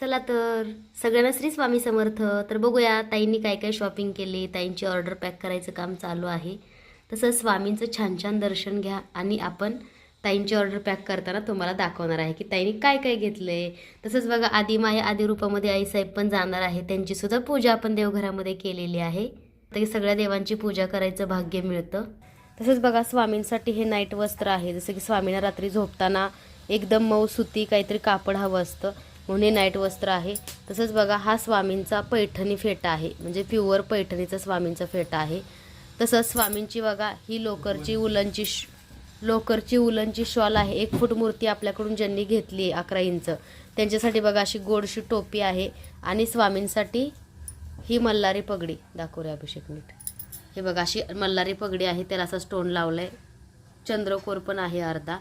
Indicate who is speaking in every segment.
Speaker 1: चला तर. सगळ्यांना श्री स्वामी समर्थ. तर बघूया ताईंनी काय काय शॉपिंग केली ताईंची ऑर्डर पॅक करायचं काम चालू आहे. तसंच स्वामींचं छान छान दर्शन घ्या आणि आपण ताईंची ऑर्डर पॅक करताना तुम्हाला दाखवणार आहे की ताईंनी काय काय घेतलंय. तसंच बघा आदिमाया आदी रूपामध्ये आईसाहेब पण जाणार आहे. त्यांची सुद्धा पूजा आपण देवघरामध्ये केलेली आहे. तर सगळ्या देवांची पूजा करायचं भाग्य मिळतं. तसंच बघा स्वामींसाठी हे नाईट वस्त्र आहे. जसं की स्वामींना रात्री झोपताना एकदम मऊ सुती काहीतरी कापड हवं असतं. उन्हे नाईट वस्त्र आहे. तसंच बघा हा स्वामींचा पैठणी फेटा आहे. म्हणजे प्युअर पैठणीचा स्वामींचा फेटा आहे. तसंच स्वामींची बघा ही लोकरची उलनची श लोकरची उलनची शॉल आहे. एक फूट मूर्ती आपल्याकडून ज्यांनी घेतली आहे अकरा इंच. त्यांच्यासाठी बघा अशी गोडशी टोपी आहे. आणि स्वामींसाठी ही मल्हारी पगडी. दाखवूया अभिषेक नीट. हे बघा अशी मल्हारी पगडी आहे. त्याला असा स्टोन लावलाय. चंद्रकोर पण आहे अर्धा.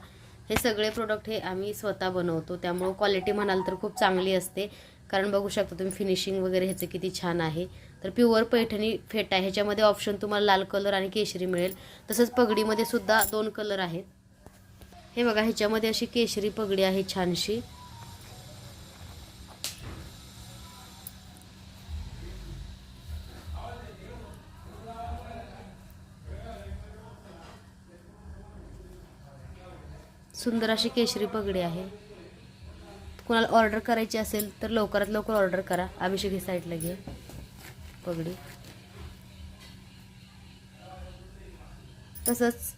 Speaker 1: हे सगळे प्रोडक्ट हे आम्ही स्वतः बनवतो. त्यामुळं क्वालिटी म्हणाल तर खूप चांगली असते. कारण बघू शकता तुम्ही फिनिशिंग वगैरे ह्याचं किती छान आहे. तर प्युअर पैठणी फेटा आहे. ह्याच्यामध्ये ऑप्शन तुम्हाला लाल कलर आणि केशरी मिळेल. तसंच पगडीमध्ये सुद्धा दोन कलर आहेत. हे बघा ह्याच्यामध्ये अशी केशरी पगडी आहे छानशी. सुंदर अशी केशरी पगडी आहे. कोणाला ऑर्डर करायची असेल तर लवकरात लवकर ऑर्डर करा. अभिषेक ही साईडला घे. पगडी. तसंच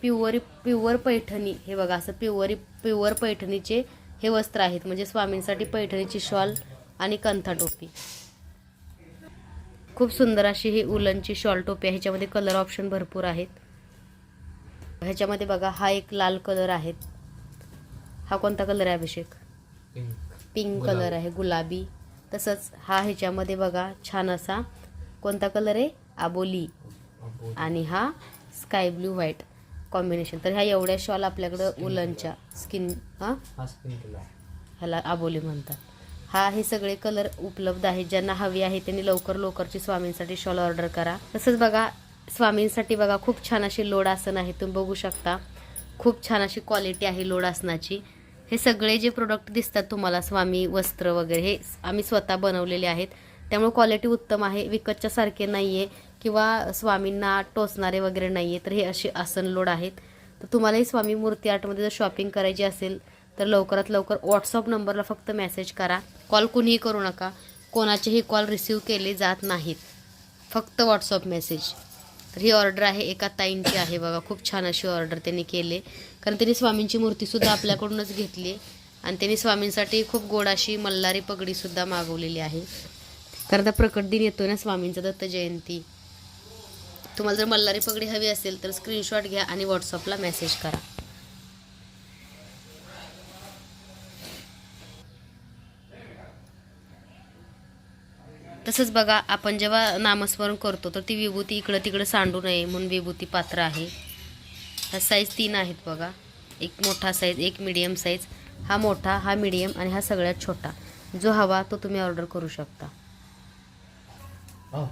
Speaker 1: पिवरी प्युअर पैठणी. हे बघा असं पिवरी प्युअर पैठणीचे हे वस्त्र आहेत. म्हणजे स्वामींसाठी पैठणीची शॉल आणि कंथा टोपी. खूप सुंदर अशी ही उलनची शॉल टोपी आहे. ह्याच्यामध्ये कलर ऑप्शन भरपूर आहेत. ह्याच्यामध्ये बघा हा एक लाल कलर आहे. हा कोणता कलर आहे अभिषेक? पिंक. कलर आहे गुलाबी. तसंच हा ह्याच्यामध्ये बघा छान असा कोणता कलर आहे? आबोली आणि हा स्काय ब्ल्यू व्हाईट कॉम्बिनेशन. तर ह्या एवढ्या शॉल आपल्याकडं उलनच्या. स्किन हां? ह्याला आबोली म्हणतात. हा हे सगळे कलर उपलब्ध आहेत. ज्यांना हवी आहे त्यांनी लवकर लवकरची स्वामींसाठी शॉल ऑर्डर करा. तसंच बघा स्वामींसाठी बघा खूप छान अशी लोडासन आहे तुम्ही बघू शकता. खूप छान अशी क्वालिटी आहे लोड आसनाची. हे सगळे जे प्रोडक्ट दिसतात तुम्हाला स्वामी वस्त्र वगैरे हे आम्ही स्वतः बनवलेले आहेत. त्यामुळे क्वालिटी उत्तम आहे विकतच्या सारखे नाही आहे किंवा स्वामींना टोचणारे वगैरे नाही आहे तर हे असे आसन लोड आहेत. तर तुम्हालाही स्वामी मूर्ती आर्टमध्ये जर शॉपिंग करायची असेल तर लवकरात लवकर व्हॉट्सअप नंबरला फक्त मेसेज करा. कॉल कुणीही करू नका. कोणाचेही कॉल रिसीव केले जात नाहीत. फक्त व्हॉट्सअप मेसेज तर ही ऑर्डर आहे एका ताईंची आहे बघा. खूप छान अशी ऑर्डर त्यांनी केले. कारण त्यांनी स्वामींची मूर्तीसुद्धा आपल्याकडूनच घेतली. आणि त्यांनी स्वामींसाठी खूप गोड अशी मल्हारी पगडीसुद्धा मागवलेली आहे. कारण आता प्रकट दिन येतो ना स्वामींचा दत्त जयंती. तुम्हाला जर मल्हारी पगडी हवी असेल तर स्क्रीनशॉट घ्या आणि व्हॉट्सअपला मेसेज करा. तसंच बघा आपण जेव्हा नामस्मरण करतो तर ती विभूती इकडं तिकडं सांडू नये म्हणून विभूती पात्र आहे. ह्या साईज तीन आहेत बघा. एक मोठा साईज एक मिडियम साईज हा मोठा हा मिडियम आणि हा सगळ्यात छोटा. जो हवा तो तुम्ही ऑर्डर करू शकता.
Speaker 2: हो.